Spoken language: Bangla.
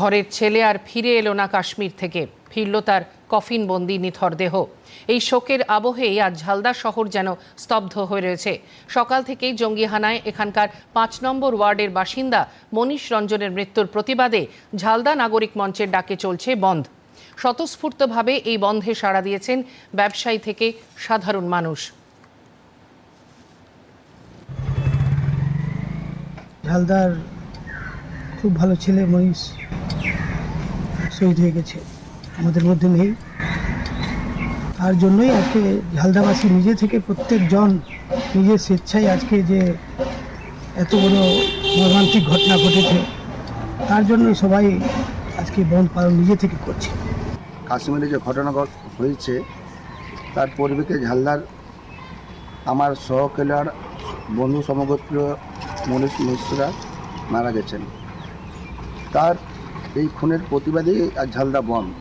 ঘরের ছেলে আর ফিরে এলো না কাশ্মীর থেকে। ফিরল তার কফিনবন্দি নিথর দেহ। এই শোকের আবহেই আজ ঝালদা শহর যেন স্তব্ধ হয়ে রয়েছে। সকাল থেকেই জঙ্গি হানায় এখানকার পাঁচ নম্বর ওয়ার্ডের বাসিন্দা মনীষ রঞ্জনের মৃত্যুর প্রতিবাদে ঝালদা নাগরিক মঞ্চের ডাকে চলছে বন্ধ। স্বতঃস্ফূর্তভাবে এই বন্ধে সাড়া দিয়েছেন ব্যবসায়ী থেকে সাধারণ মানুষ। ঝালদার খুব ভালো ছেলে মহিষ শহীদ হয়ে গেছে। আমাদের মধ্যে নেই। তার জন্যই আজকে ঝালদাবাসী নিজে থেকে প্রত্যেকজন নিজের স্বেচ্ছায় আজকে যে এত বড় মর্মান্তিক ঘটনা ঘটেছে, তার জন্য সবাই আজকে বন্ধ পালন নিজে থেকে করছে। কাশ্মীরে যে ঘটনা ঘট- হয়েছে, তার পরিবেকে ঝালদার আমার সহকেলার বন্ধু সমগোত্র মনীষ মিশ্রা মারা গেছেন। তার এই খুনের প্রতিবাদেই আজ ঝালদা বন্ধ